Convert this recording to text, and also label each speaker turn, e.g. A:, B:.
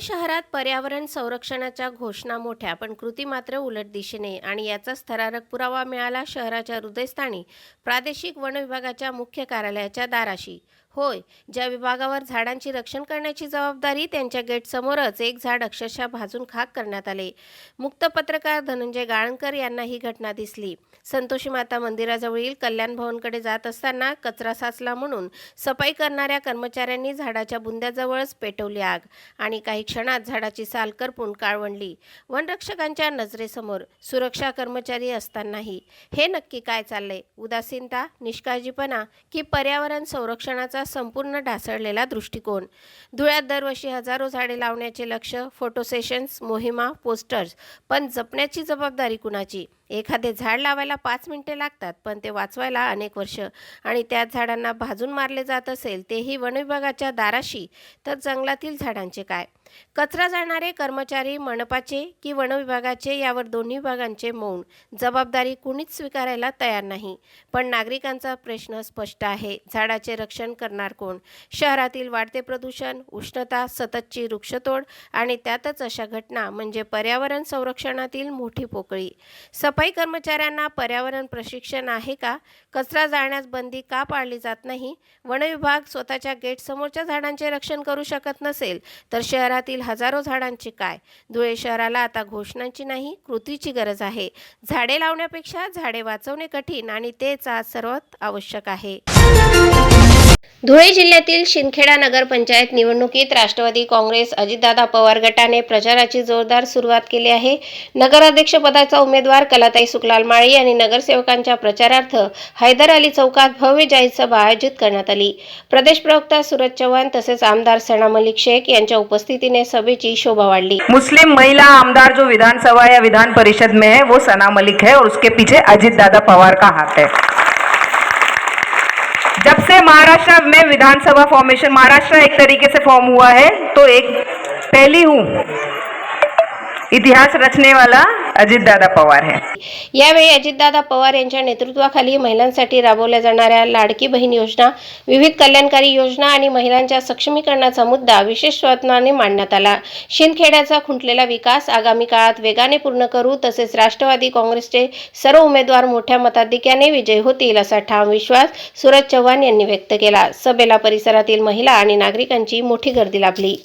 A: शहरात पर्यावरण संरक्षणाच्या घोषणा मोठ्या पण कृती मात्र उलट दिशेने आणि याचाच थरारक पुरावा मिळाला शहराच्या हृदयस्थानी प्रादेशिक वन विभागाच्या मुख्य कार्यालयाच्या दाराशी. होय ज्या विभागावर झाडांची रक्षण करण्याची जबाबदारी त्यांच्या गेटसमोरच एक झाड अक्षरशः भाजून खाक करण्यात आले. मुक्त पत्रकार धनंजय गाळणकर यांना ही घटना दिसली. संतोषी माता मंदिराजवळील कल्याण भवनकडे जात असताना कचरा साचला म्हणून सफाई करणाऱ्या कर्मचाऱ्यांनी झाडाच्या बुंद्याजवळच पेटवली आग आणि काही क्षणात झाडाची साल करपून काळवंडली. वनरक्षकांच्या नजरेसमोर सुरक्षा कर्मचारी असतानाही. हे नक्की काय चाललंय? उदासीनता निष्काळजीपणा की पर्यावरण संरक्षणाचा संपूर्ण ढासळलेला दृष्टिकोन. धुळ्यात दरवर्षी हजारो झाडे लावण्याचे लक्ष फोटो सेशन्स मोहिमा पोस्टर्स पण जपण्याची जबाबदारी कुणाची? एखादे झाड लावायला पाच मिनटे लागतात पण ते वाचवायला अनेक वर्ष. आणि त्या झाडांना भाजून मारले जात असेल तेही वनविभागाच्या दाराशी. तर जंगलातील झाडांचे काय? कचरा जाणारे कर्मचारी मनपाचे की वनविभागाचे यावर दोन्ही विभागांचे मौन. जबाबदारी कुणीच स्वीकारायला तयार नाही. पण नागरिकांचा प्रश्न स्पष्ट आहे. झाडाचे रक्षण करणार कोण? शहरातील वाढते प्रदूषण उष्णता सततची वृक्षतोड आणि त्यातच अशा घटना म्हणजे पर्यावरण संरक्षणातील मोठी पोकळी. सप सफाई कर्मचाऱ्यांना पर्यावरण प्रशिक्षण आहे का? कचरा जाळण्यास बंदी का पाळली जात नाही? वनविभाग स्वतःच्या गेटसमोरच्या झाडांचे रक्षण करू शकत नसेल तर शहरातील हजारो झाडांची काय? धुळे शहराला आता घोषणांची नाही कृतीची गरज आहे. झाडे लावण्यापेक्षा झाडे वाचवणे कठीण आणि तेच आज सर्वात आवश्यक आहे. धुळे जिल्ह्यातील शिंदखेडा नगरपंचायत निवडणुकीत राष्ट्रवादी काँग्रेस अजितदादा पवार गटाने प्रचाराची जोरदार सुरुवात केली आहे. नगराध्यक्षपदाचा उमेदवार कलाताई सुकलाल माळी आणि नगरसेवकांच्या प्रचारार्थ हैदर अली चौकात भव्य जाहीर सभा आयोजित करण्यात आली. प्रदेश प्रवक्ता सूरज चव्हाण तसेच आमदार सना मलिक शेख यांच्या उपस्थितीने सभेची शोभा वाढली.
B: मुस्लिम महिला आमदार जो विधानसभा या विधान परिषद में है वो सना मलिक है और उसके पीछे अजित दादा पवार का हाथ है। जब से महाराष्ट्र में विधानसभा फॉर्मेशन महाराष्ट्र एक तरीके से फॉर्म हुआ है तो एक पहली हूँ। इतिहास रचने वाला अजितदादा पवार है।
A: यावेळी अजितदादा पवार यांच्या नेतृत्वाखाली महिलांसाठी राबवल्या जाणाऱ्या लाडकी बहीण योजना विविध कल्याणकारी योजना आणि महिलांच्या सक्षमीकरणाचा मुद्दा विशेष प्रयत्नाने मांडण्यात आला. शिंदखेड्याचा खुंटलेला विकास आगामी काळात वेगाने पूर्ण करू तसेच राष्ट्रवादी काँग्रेसचे सर्व उमेदवार मोठ्या मताधिक्याने विजयी होतील असा ठाम विश्वास सूरज चव्हाण यांनी व्यक्त केला. सभेला परिसरातील महिला आणि नागरिकांची मोठी गर्दी लाभली.